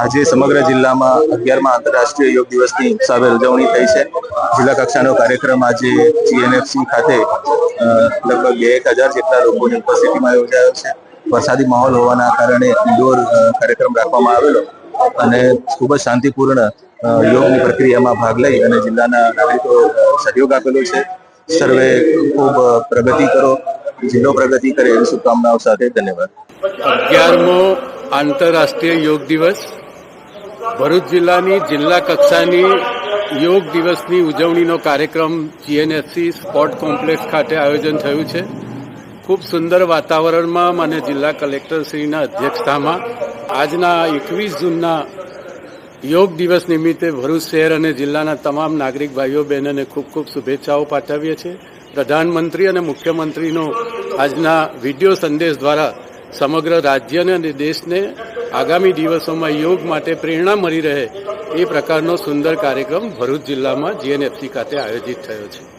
આજે સમગ્ર જિલ્લામાં અગિયારમાં આંતરરાષ્ટ્રીય યોગ દિવસની ઉત્સાહભેર ઉજવણી થઈ છે. જિલ્લા કક્ષાનો કાર્યક્રમ આજે જીએનએફસી ખાતે લગભગ એક હજાર જેટલા લોકોની ઉપસ્થિતિમાં યોજાયો છે. વરસાદી માહોલ હોવાના કારણે ઇન્ડોર કાર્યક્રમ રાખવામાં આવેલો અને ખૂબ જ શાંતિપૂર્ણ યોગની પ્રક્રિયામાં ભાગ લઈ અને જિલ્લાના નાગરિકો સહયોગ આપેલો છે. સર્વે ખૂબ પ્રગતિ કરો જિલ્લો પ્રગતિ કરે એવી શુભકામનાઓ સાથે ધન્યવાદ. અગિયારમો આંતરરાષ્ટ્રીય યોગ દિવસ. ભરૂચ જિલ્લાની જિલ્લા કક્ષાની યોગ દિવસની ઉજવણીનો કાર્યક્રમ જીએનએસસી સ્પોર્ટ કોમ્પ્લેક્સ ખાતે આયોજન થયું છે. ખૂબ સુંદર વાતાવરણમાં અને જિલ્લા કલેક્ટરશ્રીના અધ્યક્ષતામાં આજના એકવીસ જૂનના યોગ દિવસ નિમિત્તે ભરૂચ શહેર અને જિલ્લાના તમામ નાગરિક ભાઈઓ, બહેનોને ખૂબ ખૂબ શુભેચ્છાઓ પાઠવીએ છીએ. પ્રધાનમંત્રી અને મુખ્યમંત્રીનો આજના વીડિયો સંદેશ દ્વારા સમગ્ર રાજ્યને અને દેશને આગામી દિવસોમાં યોગ માટે પ્રેરણા મળી રહે એ પ્રકારનો સુંદર કાર્યક્રમ ભરૂચ જિલ્લામાં જીએનએફસી ખાતે આયોજિત થયો છે.